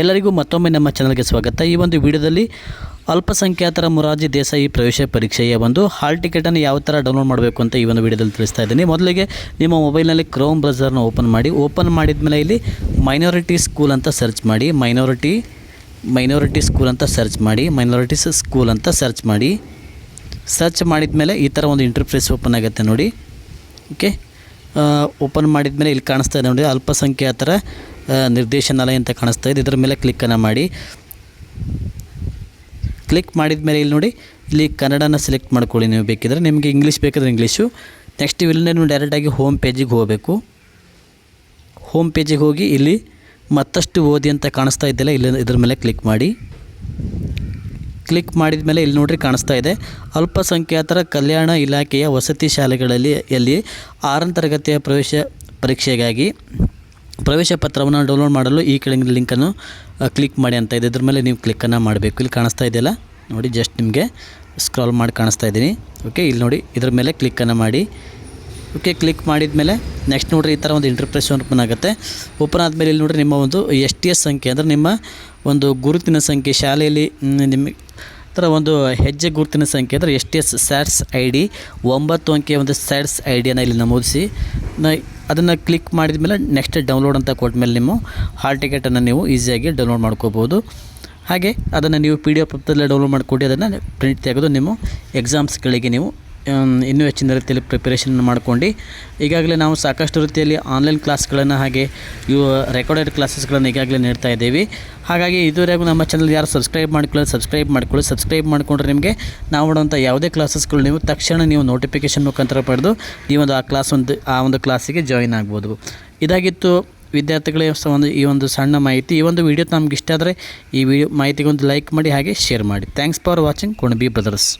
ಎಲ್ಲರಿಗೂ ಮತ್ತೊಮ್ಮೆ ನಮ್ಮ ಚಾನಲ್ಗೆ ಸ್ವಾಗತ. ಈ ಒಂದು ವಿಡಿಯೋದಲ್ಲಿ ಅಲ್ಪಸಂಖ್ಯಾತರ ಮುರಾಜಿ ದೇಸಾಯಿ ಪ್ರವೇಶ ಪರೀಕ್ಷೆಯ ಒಂದು ಹಾಲ್ ಟಿಕೆಟನ್ನು ಯಾವ ಥರ ಡೌನ್ಲೋಡ್ ಮಾಡಬೇಕು ಅಂತ ಈ ಒಂದು ವಿಡಿಯೋದಲ್ಲಿ ತಿಳಿಸ್ತಾ ಇದ್ದೀನಿ. ಮೊದಲಿಗೆ ನಿಮ್ಮ ಮೊಬೈಲ್ನಲ್ಲಿ ಕ್ರೋಮ್ ಬ್ರೌಸರ್ನ ಓಪನ್ ಮಾಡಿ ಓಪನ್ ಮಾಡಿದ ಮೇಲೆ ಇಲ್ಲಿ ಮೈನಾರಿಟಿ ಸ್ಕೂಲ್ ಅಂತ ಸರ್ಚ್ ಮಾಡಿ ಮೈನಾರಿಟಿ ಮೈನಾರಿಟಿ ಸ್ಕೂಲ್ ಅಂತ ಸರ್ಚ್ ಮಾಡಿ ಮೈನಾರಿಟೀಸ್ ಸ್ಕೂಲ್ ಅಂತ ಸರ್ಚ್ ಮಾಡಿ ಸರ್ಚ್ ಮಾಡಿದ ಮೇಲೆ ಈ ಥರ ಒಂದು ಇಂಟರ್ಫೇಸ್ ಓಪನ್ ಆಗುತ್ತೆ ನೋಡಿ. ಓಕೆ ಓಪನ್ ಮಾಡಿದ ಮೇಲೆ ಇಲ್ಲಿ ಕಾಣಿಸ್ತಾ ಇದೆ ನೋಡಿ, ಅಲ್ಪಸಂಖ್ಯಾತರ ನಿರ್ದೇಶನಾಲಯ ಅಂತ ಕಾಣಿಸ್ತಾ ಇದೆ. ಇದರ ಮೇಲೆ ಕ್ಲಿಕ್ಕನ್ನು ಮಾಡಿ. ಕ್ಲಿಕ್ ಮಾಡಿದ ಮೇಲೆ ಇಲ್ಲಿ ನೋಡಿ, ಇಲ್ಲಿ ಕನ್ನಡನ ಸೆಲೆಕ್ಟ್ ಮಾಡ್ಕೊಳ್ಳಿ ನೀವು ಬೇಕಿದ್ರೆ. ನಿಮಗೆ ಇಂಗ್ಲೀಷ್ ಬೇಕಾದ್ರೆ ಇಂಗ್ಲೀಷು ನೆಕ್ಸ್ಟ್ ಇಲ್ಲಿಂದ ನೀವು ಡೈರೆಕ್ಟಾಗಿ ಹೋಮ್ ಪೇಜಿಗೆ ಹೋಗಬೇಕು. ಹೋಮ್ ಪೇಜಿಗೆ ಹೋಗಿ ಇಲ್ಲಿ ಮತ್ತಷ್ಟು ಓದಿ ಅಂತ ಕಾಣಿಸ್ತಾ ಇದೆಯಲ್ಲ, ಇಲ್ಲಿ ಇದ್ರ ಮೇಲೆ ಕ್ಲಿಕ್ ಮಾಡಿ. ಕ್ಲಿಕ್ ಮಾಡಿದ ಮೇಲೆ ಇಲ್ಲಿ ನೋಡ್ರಿ ಕಾಣಿಸ್ತಾ ಇದೆ. ಅಲ್ಪಸಂಖ್ಯಾತರ ಕಲ್ಯಾಣ ಇಲಾಖೆಯ ವಸತಿ ಶಾಲೆಗಳಲ್ಲಿ ಎಲ್ಲಿ ಆರನೇ ತರಗತಿಯ ಪ್ರವೇಶ ಪರೀಕ್ಷೆಗಾಗಿ ಪ್ರವೇಶ ಪತ್ರವನ್ನು ಡೌನ್ಲೋಡ್ ಮಾಡಲು ಈ ಕೆಳಗಿನ ಲಿಂಕನ್ನು ಕ್ಲಿಕ್ ಮಾಡಿ ಅಂತ ಇದೆ. ಇದ್ರ ಮೇಲೆ ನೀವು ಕ್ಲಿಕ್ಕನ್ನು ಮಾಡಬೇಕು. ಇಲ್ಲಿ ಕಾಣಿಸ್ತಾ ಇದೆಯಲ್ಲ? ನೋಡಿ ಜಸ್ಟ್ ನಿಮಗೆ ಸ್ಕ್ರಾಲ್ ಮಾಡಿ ಕಾಣಿಸ್ತಾ ಇದ್ದೀನಿ ಓಕೆ ಇಲ್ಲಿ ನೋಡಿ, ಇದ್ರ ಮೇಲೆ ಕ್ಲಿಕ್ಕನ್ನು ಮಾಡಿ. ಓಕೆ ಕ್ಲಿಕ್ ಮಾಡಿದ ಮೇಲೆ ನೆಕ್ಸ್ಟ್ ನೋಡಿರಿ, ಈ ಥರ ಒಂದು ಇಂಟರ್ಪ್ರೆಸ್ ಓಪನ್ ಆಗುತ್ತೆ. ಓಪನ್ ಆದಮೇಲೆ ಇಲ್ಲಿ ನೋಡಿರಿ, ನಿಮ್ಮ ಒಂದು ಎಸ್ ಟಿ ಎಸ್ ಸಂಖ್ಯೆ, ಅಂದರೆ ನಿಮ್ಮ ಒಂದು ಗುರುತಿನ ಸಂಖ್ಯೆ, ಶಾಲೆಯಲ್ಲಿ ನಿಮಗೆ ಥರ ಒಂದು ಹೆಜ್ಜೆ ಗುರುತಿನ ಸಂಖ್ಯೆ, ಅಂದರೆ S T S SATS I D, ಒಂಬತ್ತು ಅಂಕೆಯ ಒಂದು ಸ್ಯಾಟ್ಸ್ ಐ ಡಿಯನ್ನು ಇಲ್ಲಿ ನಮೂದಿಸಿ. ನ ಅದನ್ನು ಕ್ಲಿಕ್ ಮಾಡಿದ ಮೇಲೆ ನೆಕ್ಸ್ಟ್ ಡೌನ್ಲೋಡ್ ಅಂತ ಕೊಟ್ಟ ಮೇಲೆ ನಿಮ್ಮ ಹಾಲ್ ಟಿಕೆಟನ್ನು ನೀವು ಈಸಿಯಾಗಿ ಡೌನ್ಲೋಡ್ ಮಾಡ್ಕೋಬೋದು ಹಾಗೆ ಅದನ್ನು ನೀವು ಪಿ ಡಿ ಎಫ್ ರೂಪದಲ್ಲೇ ಡೌನ್ಲೋಡ್ ಮಾಡಿಕೊಟ್ಟು ಅದನ್ನು ಪ್ರಿಂಟ್ ತೆಗೆದು ನಿಮ್ಮ ಎಕ್ಸಾಮ್ಸ್ಗಳಿಗೆ ನೀವು ಇನ್ನೂ ಹೆಚ್ಚಿನ ರೀತಿಯಲ್ಲಿ ಪ್ರಿಪರೇಷನ್ ಮಾಡ್ಕೊಂಡು, ಈಗಾಗಲೇ ನಾವು ಸಾಕಷ್ಟು ರೀತಿಯಲ್ಲಿ ಆನ್ಲೈನ್ ಕ್ಲಾಸ್ಗಳನ್ನು ಹಾಗೆ ಇವು ರೆಕಾರ್ಡೆಡ್ ಕ್ಲಾಸಸ್ಗಳನ್ನು ಈಗಾಗಲೇ ನೀಡ್ತಾ ಇದ್ದೀವಿ. ಹಾಗಾಗಿ ಇದುವರೆಗೂ ನಮ್ಮ ಚಾನಲ್ ಯಾರು ಸಬ್ಸ್ಕ್ರೈಬ್ ಮಾಡ್ಕೊಳ್ಳಿ ಸಬ್ಸ್ಕ್ರೈಬ್ ಮಾಡ್ಕೊಳ್ಳಿ ಸಬ್ಸ್ಕ್ರೈಬ್ ಮಾಡಿಕೊಂಡ್ರೆ ನಿಮಗೆ ನಾವು ಮಾಡುವಂಥ ಯಾವುದೇ ಕ್ಲಾಸಸ್ಗಳು ನೀವು ತಕ್ಷಣ ನೀವು ನೋಟಿಫಿಕೇಷನ್ ಮುಖಾಂತರ ಪಡೆದು ನೀವೊಂದು ಆ ಕ್ಲಾಸ್ ಒಂದು, ಆ ಒಂದು ಕ್ಲಾಸಿಗೆ ಜಾಯಿನ್ ಆಗ್ಬೋದು. ಇದಾಗಿತ್ತು ವಿದ್ಯಾರ್ಥಿಗಳೇ ಒಂದು ಈ ಒಂದು ಸಣ್ಣ ಮಾಹಿತಿ. ಈ ಒಂದು ವಿಡಿಯೋ ನಮ್ಗೆ ಇಷ್ಟ ಆದರೆ ಈ ವಿಡಿಯೋ ಮಾಹಿತಿಗೆ ಒಂದು ಲೈಕ್ ಮಾಡಿ ಹಾಗೆ ಶೇರ್ ಮಾಡಿ. Thanks for watching Kunabi brothers